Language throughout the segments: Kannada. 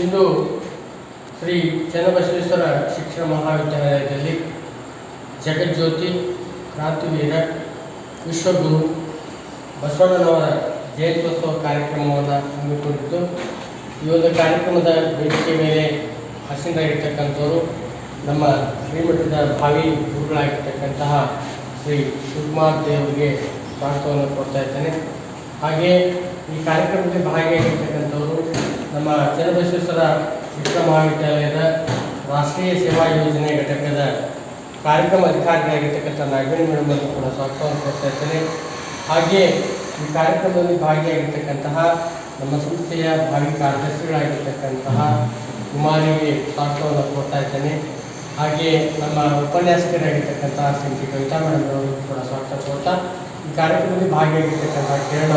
ಇಂದು ಶ್ರೀ ಚನ್ನಬಸವೇಶ್ವರ ಶಿಕ್ಷಣ ಮಹಾವಿದ್ಯಾಲಯದಲ್ಲಿ ಜಗಜ್ಯೋತಿ, ಕ್ರಾಂತಿವೀರ, ವಿಶ್ವಗುರು ಬಸವಣ್ಣನವರ ಜಯಂತ್ಯೋತ್ಸವ ಕಾರ್ಯಕ್ರಮವನ್ನು ಹಮ್ಮಿಕೊಂಡಿದ್ದು, ಈ ಕಾರ್ಯಕ್ರಮದ ವೇದಿಕೆ ಮೇಲೆ ಆಸೀನರಾಗಿರ್ತಕ್ಕಂಥವರು ನಮ್ಮ ಶ್ರೀಮಠದ ಭಾವಿ ಗುರುಗಳಾಗಿರ್ತಕ್ಕಂತಹ ಶ್ರೀ ಶಿವಕುಮಾರ್ ದೇವರಿಗೆ ಸ್ವಾಗತವನ್ನು ಕೊಡ್ತಾ ಇದ್ದೇನೆ. ಹಾಗೆ ಈ ಕಾರ್ಯಕ್ರಮದಲ್ಲಿ ಭಾಗಿಯಾಗಿರ್ತಕ್ಕಂಥವರು ನಮ್ಮ ಚನ್ನಬಸವೇಶ್ವರ ಶಿಕ್ಷಣ ಮಹಾವಿದ್ಯಾಲಯದ ರಾಷ್ಟ್ರೀಯ ಸೇವಾ ಯೋಜನೆ ಘಟಕದ ಕಾರ್ಯಕ್ರಮ ಅಧಿಕಾರಿಗಳಾಗಿರ್ತಕ್ಕಂಥ ನಾಗವೇಣಿ ಮೇಡಮ್ ಅವರು ಕೂಡ ಸ್ವಾಗತವನ್ನು ಕೊಡ್ತಾ ಇದ್ದೇನೆ ಹಾಗೆ ಈ ಕಾರ್ಯಕ್ರಮದಲ್ಲಿ ಭಾಗಿಯಾಗಿರ್ತಕ್ಕಂತಹ ನಮ್ಮ ಸಂಸ್ಥೆಯ ಭಾವಿ ಕಾರ್ಯದರ್ಶಿಗಳಾಗಿರ್ತಕ್ಕಂತಹ ಕುಮಾರಿಗೆ ಸ್ವಾಗತವನ್ನು ಕೊಡ್ತಾ ಇದ್ದೇನೆ. ಹಾಗೆ ನಮ್ಮ ಉಪನ್ಯಾಸಕರಾಗಿರ್ತಕ್ಕಂತಹ ಶ್ರೀಮತಿ ಕವಿತಾ ಮೇಡಮ್ ಅವರು ಕೂಡ ಸ್ವಾಗತ ಕೊಡ್ತಾ ಈ ಕಾರ್ಯಕ್ರಮದಲ್ಲಿ ಭಾಗಿಯಾಗಿರ್ತಕ್ಕಂಥ ಕಿರಣ್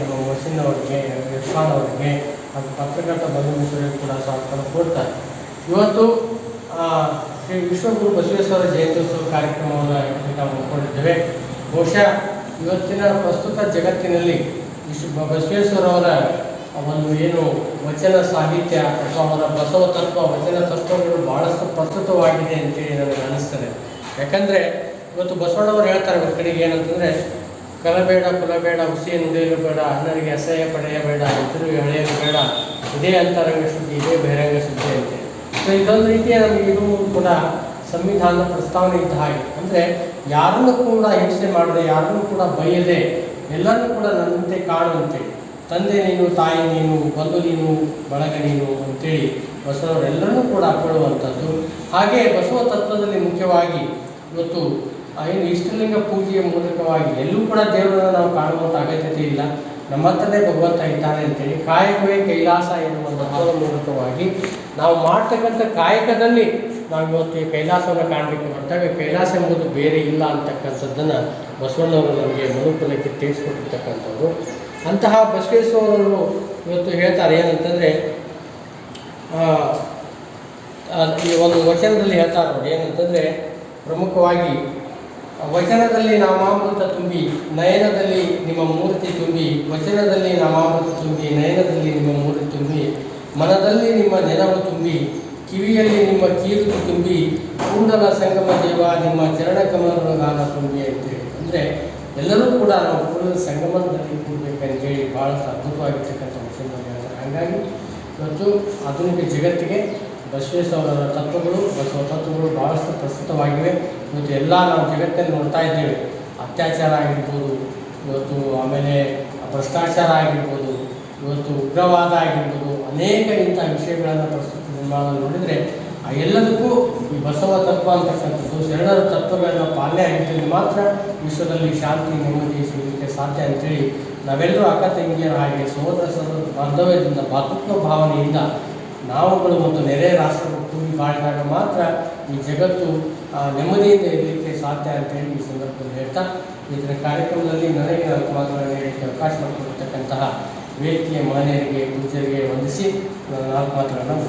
ನಮ್ಮ ವಸಿನ್ ಅವರಿಗೆ ಇರ್ಫಾನ್ ಅವರಿಗೆ ಹಾಗೂ ಪತ್ರಕರ್ತ ಬಂಧು ಮಿತ್ರರಿಗೆ ಕೂಡ ಸ್ವಾಗತವನ್ನು ಕೊಡ್ತಾರೆ ಇವತ್ತು ಶ್ರೀ ವಿಶ್ವಗುರು ಬಸವೇಶ್ವರ ಜಯಂತ್ಯೋತ್ಸವ ಕಾರ್ಯಕ್ರಮವನ್ನು ನಾವು ಹಮ್ಮಿಕೊಂಡಿದ್ದೇವೆ ಬಹುಶಃ ಇವತ್ತಿನ ಪ್ರಸ್ತುತ ಜಗತ್ತಿನಲ್ಲಿ ವಿಶ್ವ ಬಸವೇಶ್ವರವರ ಒಂದು ಏನು ವಚನ ಸಾಹಿತ್ಯ ಅಥವಾ ಅವರ ಬಸವ ತತ್ವ, ವಚನ ತತ್ವಗಳು ಬಹಳಷ್ಟು ಪ್ರಸ್ತುತವಾಗಿದೆ ಅಂತೇಳಿ ನನಗೆ ಅನ್ನಿಸ್ತದೆ ಯಾಕಂದರೆ ಇವತ್ತು ಬಸವಣ್ಣವರು ಹೇಳ್ತಾರೆ ಒಂದು ಕಡೆಗೆ ಏನಂತಂದರೆ ಕಲಬೇಡ, ಕುಲಬೇಡ ಹುಸಿ ನುಡಿಯಲು ಬೇಡ, ಅಣ್ಣನಿಗೆ ಅಸಹ್ಯ ಪಡೆಯಬೇಡ ಎದುರು ಎಳೆಯಲು ಬೇಡ, ಇದೇ ಅಂತರಂಗ ಶುದ್ಧಿ, ಇದೇ ಬಹಿರಂಗ ಶುದ್ಧಿ ಅಂತೆ. ಸೊ ಇದೊಂದು ರೀತಿಯ ನಮಗೆ ಇದು ಕೂಡ ಸಂವಿಧಾನದ ಪ್ರಸ್ತಾವನೆ ಇದ್ದ ಹಾಗೆ. ಅಂದರೆ ಯಾರನ್ನು ಕೂಡ ಹಿಂಸೆ ಮಾಡದೆ, ಯಾರನ್ನು ಕೂಡ ಬಯ್ಯದೆ ಎಲ್ಲರನ್ನೂ ಕೂಡ ನನ್ನಂತೆ ಕಾಣುವಂತೆ, ತಂದೆ ನೀನು, ತಾಯಿ ನೀನು, ಬಂಧು ನೀನು, ಬಳಗ ನೀನು ಅಂತೇಳಿ ಬಸವರೆಲ್ಲರನ್ನೂ ಕೂಡ ಕೊಡುವಂಥದ್ದು ಹಾಗೆ ಬಸವ ತತ್ವದಲ್ಲಿ ಮುಖ್ಯವಾಗಿ ಇವತ್ತು ಏನು ಇಷ್ಟಲಿಂಗ ಪೂಜೆಯ ಮೂಲಕವಾಗಿ ಎಲ್ಲೂ ಕೂಡ ದೇವರನ್ನು ನಾವು ಕಾಣುವಂಥ ಅಗತ್ಯತೆ ಇಲ್ಲ. ನಮ್ಮ ಹತ್ರನೇ ಭಗವಂತ ಇದ್ದಾನೆ ಅಂತೇಳಿ ಕಾಯಕವೇ ಕೈಲಾಸ ಎನ್ನುವ ಭಾವದ ಮೂಲಕವಾಗಿ ನಾವು ಮಾಡ್ತಕ್ಕಂಥ ಕಾಯಕದಲ್ಲಿ ನಾವು ಇವತ್ತು ಕೈಲಾಸವನ್ನು ಕಾಣಬೇಕು ಅಂತಾಗ ಕೈಲಾಸ ಎಂಬುದು ಬೇರೆ ಇಲ್ಲ ಅಂತಕ್ಕಂಥದ್ದನ್ನು ಬಸವಣ್ಣವರು ನಮಗೆ ಮನುಕುಲಕ್ಕೆ ತಿಳಿಸ್ಕೊಟ್ಟಿರ್ತಕ್ಕಂಥವ್ರು. ಅಂತಹ ಬಸವೇಶ್ವರವರು ಇವತ್ತು ಹೇಳ್ತಾರೆ ಏನಂತಂದರೆ ಈ ಒಂದು ವಚನದಲ್ಲಿ ಹೇಳ್ತಾರೆ ಏನಂತಂದರೆ ಪ್ರಮುಖವಾಗಿ ವಚನದಲ್ಲಿ ನಾಮಾಮೃತ ತುಂಬಿ, ನಯನದಲ್ಲಿ ನಿಮ್ಮ ಮೂರ್ತಿ ತುಂಬಿ, ವಚನದಲ್ಲಿ ನಾಮಾಮೃತ ತುಂಬಿ, ನಯನದಲ್ಲಿ ನಿಮ್ಮ ಮೂರ್ತಿ ತುಂಬಿ, ಮನದಲ್ಲಿ ನಿಮ್ಮ ನೆನಪು ತುಂಬಿ, ಕಿವಿಯಲ್ಲಿ ನಿಮ್ಮ ಕೀರ್ತಿ ತುಂಬಿ ಕೂಡಲ ಸಂಗಮ ದೇವ, ನಿಮ್ಮ ಚರಣ ಕಮಲಗಾನ ಗಾನ ತುಂಬಿ ಅಂತೇಳಿ ಅಂದರೆ ಎಲ್ಲರೂ ಕೂಡ ನಾವು ಕೂಡಲ ಸಂಗಮದಲ್ಲಿ ಕೂಡಬೇಕಂತೇಳಿ ಭಾಳಷ್ಟು ಅದ್ಭುತವಾಗಿರ್ತಕ್ಕಂಥ ಹೇಳ್ತಾರೆ ಹಾಗಾಗಿ ಇವತ್ತು ಆಧುನಿಕ ಜಗತ್ತಿಗೆ ಬಸವೇಶ್ವರರ ತತ್ವಗಳು, ಬಸವ ತತ್ವಗಳು ಭಾಳಷ್ಟು ಪ್ರಸ್ತುತವಾಗಿವೆ. ಇವತ್ತು ಎಲ್ಲ ನಾವು ಜಗತ್ತಲ್ಲಿ ನೋಡ್ತಾ ಇದ್ದೇವೆ. ಅತ್ಯಾಚಾರ ಆಗಿರ್ಬೋದು, ಇವತ್ತು ಆಮೇಲೆ ಭ್ರಷ್ಟಾಚಾರ ಆಗಿರ್ಬೋದು, ಇವತ್ತು ಉಗ್ರವಾದ ಆಗಿರ್ಬೋದು, ಅನೇಕ ಇಂಥ ವಿಷಯಗಳನ್ನು ಪ್ರಸ್ತುತ ನಿರ್ಮಾಣ ನೋಡಿದರೆ, ಆ ಎಲ್ಲದಕ್ಕೂ ಈ ಬಸವ ತತ್ವ ಅಂತಕ್ಕಂಥದ್ದು, ಶರಣರ ತತ್ವಗಳನ್ನು ಪಾಲನೆ ಆಗಿದ್ದಲ್ಲಿ ಮಾತ್ರ ವಿಶ್ವದಲ್ಲಿ ಶಾಂತಿ, ನೆಮ್ಮದಿ ಸಿಗಲಿಕ್ಕೆ ಸಾಧ್ಯ ಅಂತೇಳಿ ನಾವೆಲ್ಲರೂ ಅಕ್ಕ ತಂಗಿಯರ ಹಾಗೆ ಸಹೋದರ ಸಹೋದರ ಬಾಂಧವ್ಯದಿಂದ ಭಾತೃತ್ವ ಭಾವನೆಯಿಂದ ನಾವುಗಳು ಒಂದು ನೆರೆ ರಾಷ್ಟ್ರಗಳು ಕೂಡಿ ಮಾಡಿದಾಗ ಮಾತ್ರ ಈ ಜಗತ್ತು ನೆಮ್ಮದಿಯಿಂದ ಇರಲಿಕ್ಕೆ ಸಾಧ್ಯ ಅಂತೇಳಿ ಈ ಸಂದರ್ಭದಲ್ಲಿ ಹೇಳ್ತಾ, ಇದರ ಕಾರ್ಯಕ್ರಮದಲ್ಲಿ ನನಗೆ ಮಾತುಗಳನ್ನು ಹೇಳಲಿಕ್ಕೆ ಅವಕಾಶ ಮಾಡಿಕೊಡ್ತಕ್ಕಂತಹ ವೇದಿಕೆಯ ಮಾನ್ಯರಿಗೆ ಪೂಜರಿಗೆ ವಂದಿಸಿ ನನ್ನ ನಾಲ್ಕು ಮಾತುಗಳನ್ನು.